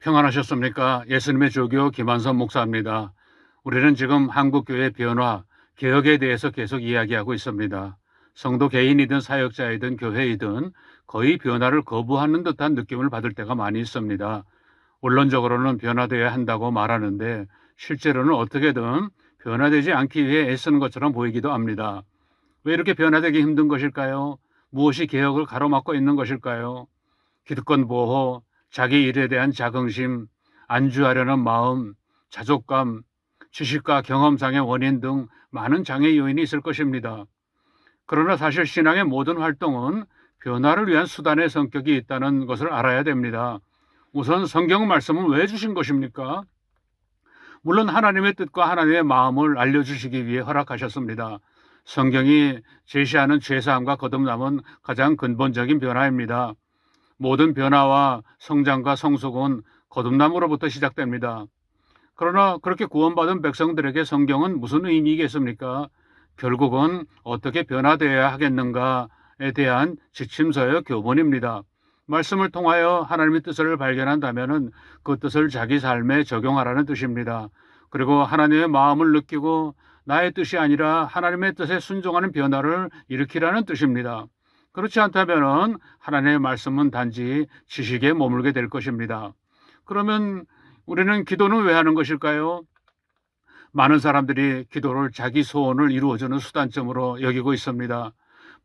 평안하셨습니까? 예수님의 조교 김한선 목사입니다. 우리는 지금 한국교회 변화, 개혁에 대해서 계속 이야기하고 있습니다. 성도 개인이든 사역자이든 교회이든 거의 변화를 거부하는 듯한 느낌을 받을 때가 많이 있습니다. 원론적으로는 변화되어야 한다고 말하는데 실제로는 어떻게든 변화되지 않기 위해 애쓰는 것처럼 보이기도 합니다. 왜 이렇게 변화되기 힘든 것일까요? 무엇이 개혁을 가로막고 있는 것일까요? 기득권 보호, 자기 일에 대한 자긍심, 안주하려는 마음, 자족감, 지식과 경험상의 원인 등 많은 장애 요인이 있을 것입니다. 그러나 사실 신앙의 모든 활동은 변화를 위한 수단의 성격이 있다는 것을 알아야 됩니다. 우선 성경 말씀은 왜 주신 것입니까? 물론 하나님의 뜻과 하나님의 마음을 알려주시기 위해 허락하셨습니다. 성경이 제시하는 죄사함과 거듭남은 가장 근본적인 변화입니다. 모든 변화와 성장과 성숙은 거듭남으로부터 시작됩니다. 그러나 그렇게 구원받은 백성들에게 성경은 무슨 의미겠습니까? 결국은 어떻게 변화되어야 하겠는가에 대한 지침서의 교본입니다. 말씀을 통하여 하나님의 뜻을 발견한다면 그 뜻을 자기 삶에 적용하라는 뜻입니다. 그리고 하나님의 마음을 느끼고 나의 뜻이 아니라 하나님의 뜻에 순종하는 변화를 일으키라는 뜻입니다. 그렇지 않다면 하나님의 말씀은 단지 지식에 머물게 될 것입니다. 그러면 우리는 기도는 왜 하는 것일까요? 많은 사람들이 기도를 자기 소원을 이루어주는 수단점으로 여기고 있습니다.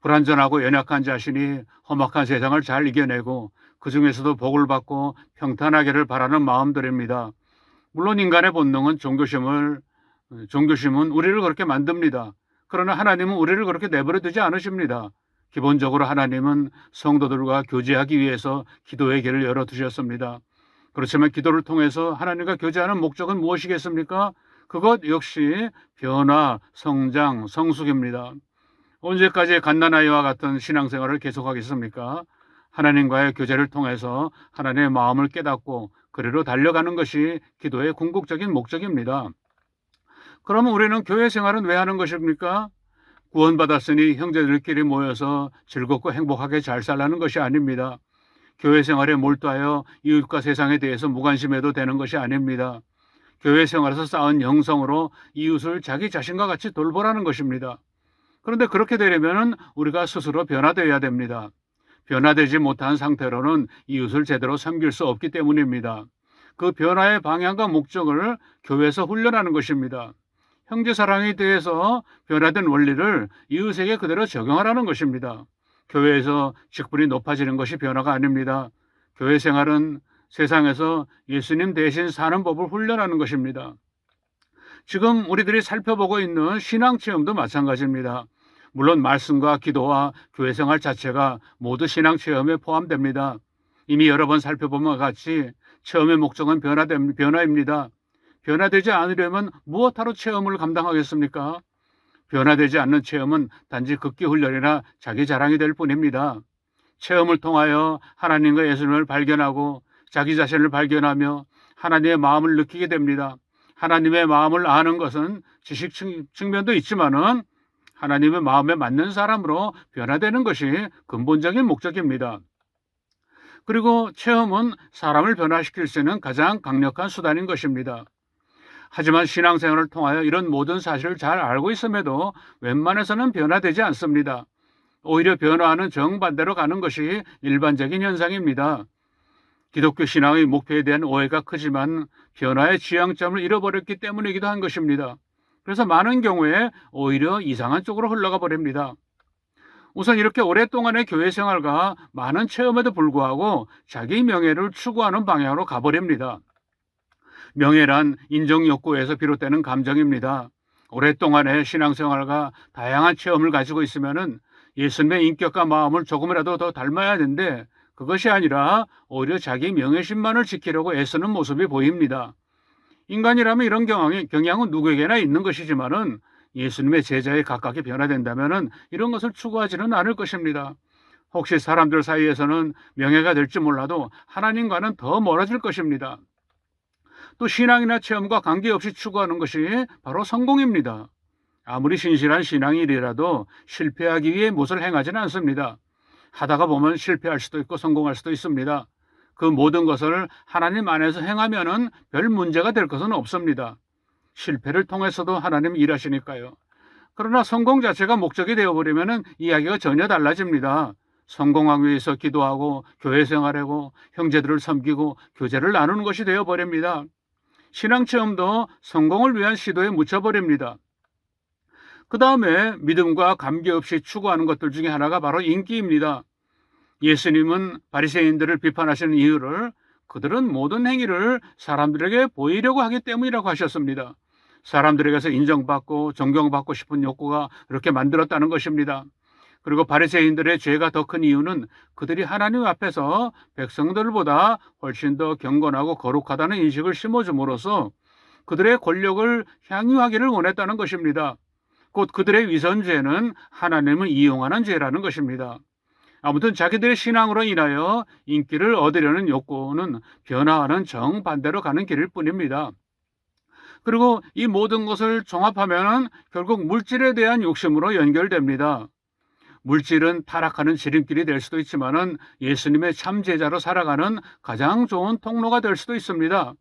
불완전하고 연약한 자신이 험악한 세상을 잘 이겨내고 그 중에서도 복을 받고 평탄하기를 바라는 마음들입니다. 물론 인간의 본능은 종교심을 종교심은 우리를 그렇게 만듭니다. 그러나 하나님은 우리를 그렇게 내버려 두지 않으십니다. 기본적으로 하나님은 성도들과 교제하기 위해서 기도의 길을 열어 두셨습니다. 그렇지만 기도를 통해서 하나님과 교제하는 목적은 무엇이겠습니까? 그것 역시 변화, 성장, 성숙입니다. 언제까지 갓난아이와 같은 신앙생활을 계속하겠습니까? 하나님과의 교제를 통해서 하나님의 마음을 깨닫고 그리로 달려가는 것이 기도의 궁극적인 목적입니다. 그러면 우리는 교회 생활은 왜 하는 것입니까? 구원받았으니 형제들끼리 모여서 즐겁고 행복하게 잘 살라는 것이 아닙니다. 교회 생활에 몰두하여 이웃과 세상에 대해서 무관심해도 되는 것이 아닙니다. 교회 생활에서 쌓은 영성으로 이웃을 자기 자신과 같이 돌보라는 것입니다. 그런데 그렇게 되려면 우리가 스스로 변화되어야 됩니다. 변화되지 못한 상태로는 이웃을 제대로 섬길 수 없기 때문입니다. 그 변화의 방향과 목적을 교회에서 훈련하는 것입니다. 형제 사랑에 대해서 변화된 원리를 이웃에게 그대로 적용하라는 것입니다. 교회에서 직분이 높아지는 것이 변화가 아닙니다. 교회 생활은 세상에서 예수님 대신 사는 법을 훈련하는 것입니다. 지금 우리들이 살펴보고 있는 신앙 체험도 마찬가지입니다. 물론 말씀과 기도와 교회 생활 자체가 모두 신앙 체험에 포함됩니다. 이미 여러 번 살펴본 것 같이 체험의 목적은 변화입니다. 변화되지 않으려면 무엇하러 체험을 감당하겠습니까? 변화되지 않는 체험은 단지 극기 훈련이나 자기 자랑이 될 뿐입니다. 체험을 통하여 하나님과 예수님을 발견하고 자기 자신을 발견하며 하나님의 마음을 느끼게 됩니다. 하나님의 마음을 아는 것은 지식 측면도 있지만은 하나님의 마음에 맞는 사람으로 변화되는 것이 근본적인 목적입니다. 그리고 체험은 사람을 변화시킬 수 있는 가장 강력한 수단인 것입니다. 하지만 신앙생활을 통하여 이런 모든 사실을 잘 알고 있음에도 웬만해서는 변화되지 않습니다. 오히려 변화하는 정반대로 가는 것이 일반적인 현상입니다. 기독교 신앙의 목표에 대한 오해가 크지만 변화의 지향점을 잃어버렸기 때문이기도 한 것입니다. 그래서 많은 경우에 오히려 이상한 쪽으로 흘러가 버립니다. 우선 이렇게 오랫동안의 교회 생활과 많은 체험에도 불구하고 자기 명예를 추구하는 방향으로 가버립니다. 명예란 인정 욕구에서 비롯되는 감정입니다. 오랫동안의 신앙생활과 다양한 체험을 가지고 있으면은 예수님의 인격과 마음을 조금이라도 더 닮아야 하는데 그것이 아니라 오히려 자기 명예심만을 지키려고 애쓰는 모습이 보입니다. 인간이라면 이런 경향이, 경향은 누구에게나 있는 것이지만은 예수님의 제자에 가깝게 변화된다면은 이런 것을 추구하지는 않을 것입니다. 혹시 사람들 사이에서는 명예가 될지 몰라도 하나님과는 더 멀어질 것입니다. 또 신앙이나 체험과 관계없이 추구하는 것이 바로 성공입니다. 아무리 신실한 신앙인이라도 실패하기 위해 무엇을 행하지는 않습니다. 하다가 보면 실패할 수도 있고 성공할 수도 있습니다. 그 모든 것을 하나님 안에서 행하면은 별 문제가 될 것은 없습니다. 실패를 통해서도 하나님 일하시니까요. 그러나 성공 자체가 목적이 되어버리면은 이야기가 전혀 달라집니다. 성공하기 위해서 기도하고 교회 생활하고 형제들을 섬기고 교제를 나누는 것이 되어버립니다. 신앙 체험도 성공을 위한 시도에 묻혀버립니다. 그 다음에 믿음과 관계없이 추구하는 것들 중에 하나가 바로 인기입니다. 예수님은 바리새인들을 비판하시는 이유를 그들은 모든 행위를 사람들에게 보이려고 하기 때문이라고 하셨습니다. 사람들에게서 인정받고 존경받고 싶은 욕구가 그렇게 만들었다는 것입니다. 그리고 바리새인들의 죄가 더 큰 이유는 그들이 하나님 앞에서 백성들보다 훨씬 더 경건하고 거룩하다는 인식을 심어줌으로써 그들의 권력을 향유하기를 원했다는 것입니다. 곧 그들의 위선죄는 하나님을 이용하는 죄라는 것입니다. 아무튼 자기들의 신앙으로 인하여 인기를 얻으려는 욕구는 변화하는 정반대로 가는 길일 뿐입니다. 그리고 이 모든 것을 종합하면 결국 물질에 대한 욕심으로 연결됩니다. 물질은 타락하는 지름길이 될 수도 있지만은 예수님의 참 제자로 살아가는 가장 좋은 통로가 될 수도 있습니다.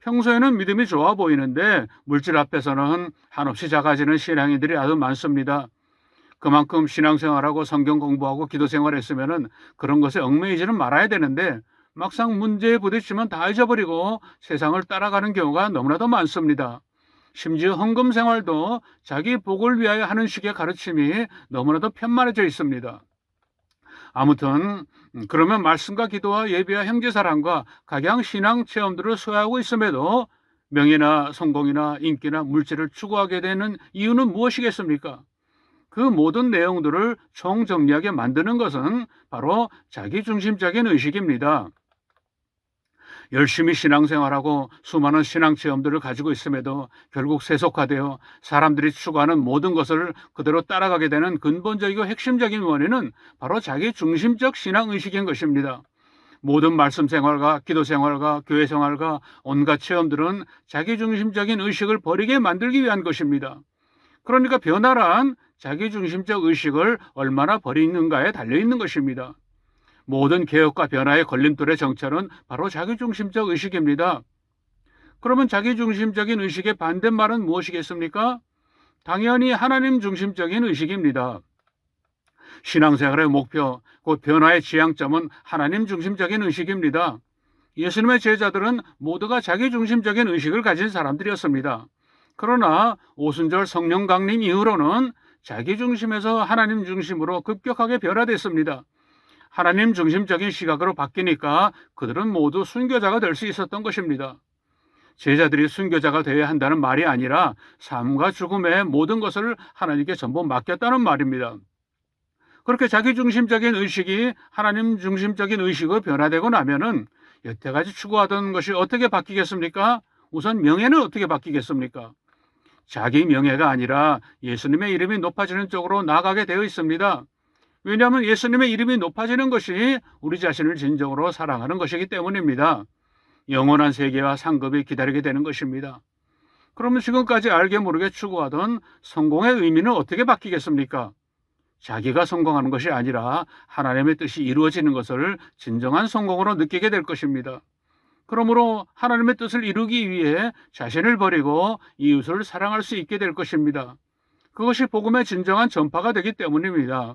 평소에는 믿음이 좋아 보이는데 물질 앞에서는 한없이 작아지는 신앙인들이 아주 많습니다. 그만큼 신앙생활하고 성경 공부하고 기도 생활 했으면은 그런 것에 얽매이지는 말아야 되는데 막상 문제에 부딪히면 다 잊어버리고 세상을 따라가는 경우가 너무나도 많습니다. 심지어 헌금 생활도 자기 복을 위하여 하는 식의 가르침이 너무나도 편만해져 있습니다. 아무튼 음, 그러면 말씀과 기도와 예배와 형제 사랑과 각양 신앙 체험들을 소화하고 있음에도 명예나 성공이나 인기나 물질을 추구하게 되는 이유는 무엇이겠습니까? 그 모든 내용들을 총정리하게 만드는 것은 바로 자기중심적인 의식입니다. 열심히 신앙생활하고 수많은 신앙 체험들을 가지고 있음에도 결국 세속화되어 사람들이 추구하는 모든 것을 그대로 따라가게 되는 근본적이고 핵심적인 원인은 바로 자기 중심적 신앙 의식인 것입니다. 모든 말씀 생활과 기도 생활과 교회 생활과 온갖 체험들은 자기 중심적인 의식을 버리게 만들기 위한 것입니다. 그러니까 변화란 자기 중심적 의식을 얼마나 버리는가에 달려 있는 것입니다. 모든 개혁과 변화의 걸림돌의 정체는 바로 자기중심적 의식입니다. 그러면 자기중심적인 의식의 반대말은 무엇이겠습니까? 당연히 하나님 중심적인 의식입니다. 신앙생활의 목표, 곧 변화의 지향점은 하나님 중심적인 의식입니다. 예수님의 제자들은 모두가 자기중심적인 의식을 가진 사람들이었습니다. 그러나 오순절 성령 강림 이후로는 자기 중심에서 하나님 중심으로 급격하게 변화됐습니다. 하나님 중심적인 시각으로 바뀌니까 그들은 모두 순교자가 될 수 있었던 것입니다. 제자들이 순교자가 되어야 한다는 말이 아니라 삶과 죽음의 모든 것을 하나님께 전부 맡겼다는 말입니다. 그렇게 자기중심적인 의식이 하나님 중심적인 의식으로 변화되고 나면은 여태까지 추구하던 것이 어떻게 바뀌겠습니까? 우선 명예는 어떻게 바뀌겠습니까? 자기 명예가 아니라 예수님의 이름이 높아지는 쪽으로 나가게 되어 있습니다. 왜냐하면 예수님의 이름이 높아지는 것이 우리 자신을 진정으로 사랑하는 것이기 때문입니다. 영원한 세계와 상급이 기다리게 되는 것입니다. 그러면 지금까지 알게 모르게 추구하던 성공의 의미는 어떻게 바뀌겠습니까? 자기가 성공하는 것이 아니라 하나님의 뜻이 이루어지는 것을 진정한 성공으로 느끼게 될 것입니다. 그러므로 하나님의 뜻을 이루기 위해 자신을 버리고 이웃을 사랑할 수 있게 될 것입니다. 그것이 복음의 진정한 전파가 되기 때문입니다.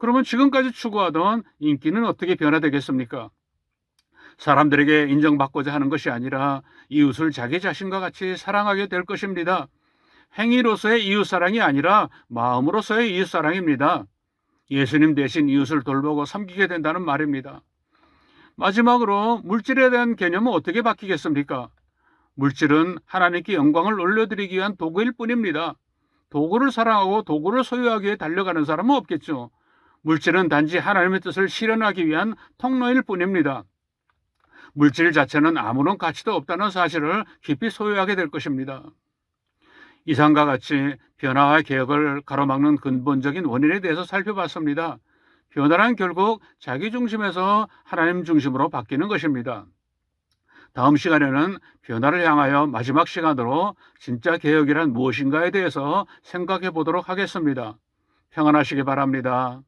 그러면 지금까지 추구하던 인기는 어떻게 변화되겠습니까? 사람들에게 인정받고자 하는 것이 아니라 이웃을 자기 자신과 같이 사랑하게 될 것입니다. 행위로서의 이웃사랑이 아니라 마음으로서의 이웃사랑입니다. 예수님 대신 이웃을 돌보고 섬기게 된다는 말입니다. 마지막으로 물질에 대한 개념은 어떻게 바뀌겠습니까? 물질은 하나님께 영광을 올려드리기 위한 도구일 뿐입니다. 도구를 사랑하고 도구를 소유하기 위해 달려가는 사람은 없겠죠. 물질은 단지 하나님의 뜻을 실현하기 위한 통로일 뿐입니다. 물질 자체는 아무런 가치도 없다는 사실을 깊이 소유하게 될 것입니다. 이상과 같이 변화와 개혁을 가로막는 근본적인 원인에 대해서 살펴봤습니다. 변화란 결국 자기 중심에서 하나님 중심으로 바뀌는 것입니다. 다음 시간에는 변화를 향하여 마지막 시간으로 진짜 개혁이란 무엇인가에 대해서 생각해 보도록 하겠습니다. 평안하시기 바랍니다.